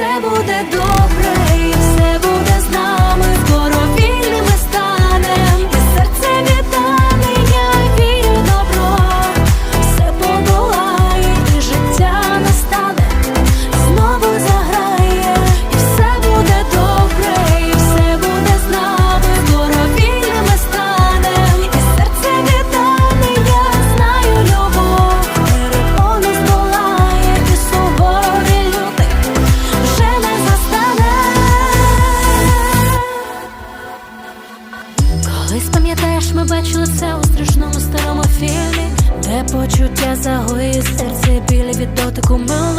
все буде добре. Колись пам'ятаєш, ми бачили це у страшному старому фільмі, де почуття загоїть серце біля від дотику ми